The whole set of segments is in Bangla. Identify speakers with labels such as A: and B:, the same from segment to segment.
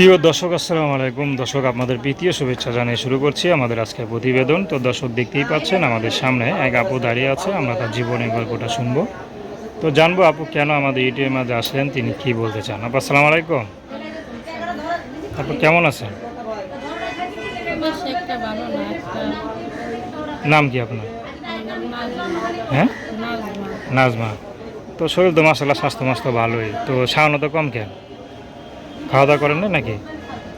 A: প্রিয় দর্শক, আসসালামু আলাইকুম। দর্শক, আপনাদের প্রীতীয় শুভেচ্ছা জানিয়ে শুরু করছি আমাদের আজকের প্রতিবেদন। তো দর্শক, দেখতেই পাচ্ছেন, আমাদের সামনে এক আপু দাঁড়িয়ে আছে, আমরা তার জীবনের গল্পটা শুনব। তো জানব আপু, কেন আমাদের ইউটিউবের মাঝে আসলেন, তিনি কি বলতে চান? আপু, আসসালামু আলাইকুম। আপু, কেমন আছেন? নাম কি আপনার? হ্যাঁ?
B: নাজমা।
A: তো শরীর তো মাসাল্লাহ স্বাস্থ্য মাস্তো ভালোই। তো সাহানো তো কম কেন? খাওয়া দাওয়া করেন না নাকি?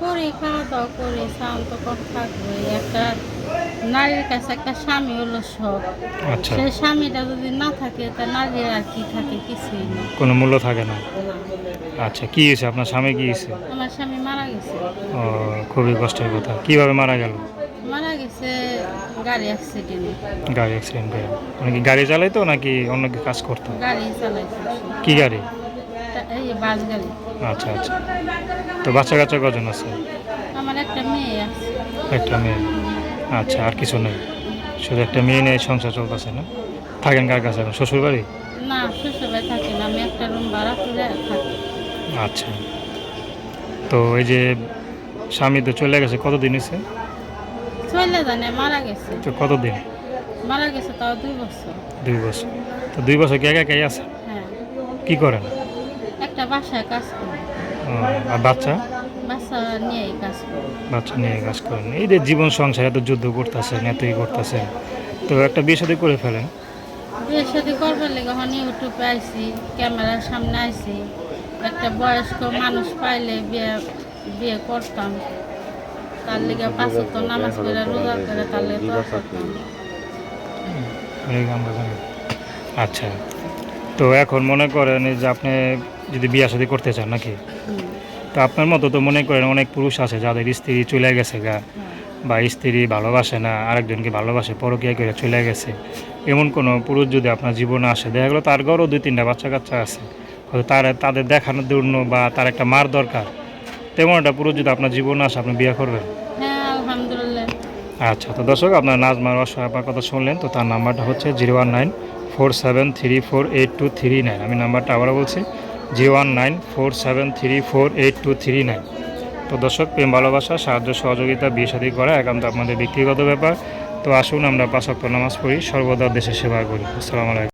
B: করি খাওয়া দাওয়া করি স্নান তো থাকবে। একটা নারীর কাছে একটা স্বামী হলো সব
A: আচ্ছা।
B: সেই স্বামীটা যদি না থাকে তা নারীর আর কি থাকে কিছুই না।
A: কোনো মূল্য থাকে না? আচ্ছা কি হয়েছে? আপনার স্বামী কি হয়েছে?
B: আমার স্বামী মারা গেছে।
A: ও খুবই কষ্টের কথা। কীভাবে মারা গেল?
B: মারা গেছে গাড়ি অ্যাক্সিডেন্টে
A: গাড়ি অ্যাক্সিডেন্ট করে। মানে কি গাড়ি চালাইতো নাকি অন্য কি কাজ করতো?
B: গাড়ি চালাইছে সে।
A: কি গাড়ি?
B: এই
A: আচ্ছা আচ্ছা। তো বাচ্চা কাচ্চা কজন আছে?
B: আমার একটা মেয়ে আছে।
A: একটা মেয়ে। আচ্ছা আর কিছু নেই। শুধু একটা মেয়ে নিয়ে সংসার চলতেছে না? থাকেন কার কাছে? এখন শ্বশুর বাড়ি
B: না শ্বশুরবাড়ি থাকি না। আমি একটা রুম ভাড়া করে থাকি।
A: আচ্ছা। তো এই যে স্বামী তো চলে গেছে কতদিন হয়েছে
B: চলে জানে মারা গেছে।
A: তো কতদিন?
B: মারা গেছে তাও দুই বছর।
A: দুই বছর। তো দুই বছর কি একা একাই আছে?
B: হ্যাঁ।
A: কি করেন?
B: একটা বাসায় কাজ করি।
A: আর বাচ্চা?
B: বাচ্চা নিয়েই কাজ করি।
A: বাচ্চা নিয়ে কাজ করেন। এই যে জীবন সংসার এত যুদ্ধ করতেছেন এতই করতেছেন তো একটা বিয়ে সাথে করে ফেলেন?
B: বিয়ের সাথে করবার লেগে এখন ইউটিউবে আইসি ক্যামেরার সামনে আইসি একটা বয়স্ক মানুষ পাইলে বিয়ে বিয়ে করতাম। তার লেগে পাঁচ তো নামাজ করে রোজা করে তার লেগে দোয়া করতাম।
A: আচ্ছা তো এখন মনে করেন যে আপনি যদি বিয়ে শাদী করতে চান নাকি? তো আপনার মতো তো মনে করেন অনেক পুরুষ আছে যাদের স্ত্রী চলে গেছে গা। বা স্ত্রী ভালোবাসে না আরেকজনকে ভালোবাসে পরকিয়া করে চলে গেছে। এমন কোনো পুরুষ যদি আপনার জীবনে আসে দেখা গেলো তার ঘরও দুই তিনটা বাচ্চা কাচ্চা আছে। হয়তো তার তাদের দেখানোর জন্য বা তার একটা মার দরকার। তেমন একটা পুরুষ যদি আপনার জীবনে আসে আপনি বিয়ে করবেন?
B: হ্যাঁ
A: আচ্ছা তো দর্শক আপনার নাজমার অসহায় আপনার কথা শুনলেন তো তার নাম্বারটা হচ্ছে zero one nine four seven three four eight two three nine. আমি নাম্বারটা আবারও বলছি zero one nine four seven three four eight two three nine. তো দর্শক, প্রেম, ভালোবাসা, সাহায্য, সহযোগিতা, বিয়ে, সাদী করা একান্ত আপনাদের ব্যক্তিগত ব্যাপার। তো আসুন আমরা পাঁচ ওয়াক্ত নামাজ পড়ি, সর্বদা দেশের সেবা করি। আসসালামু আলাইকুম।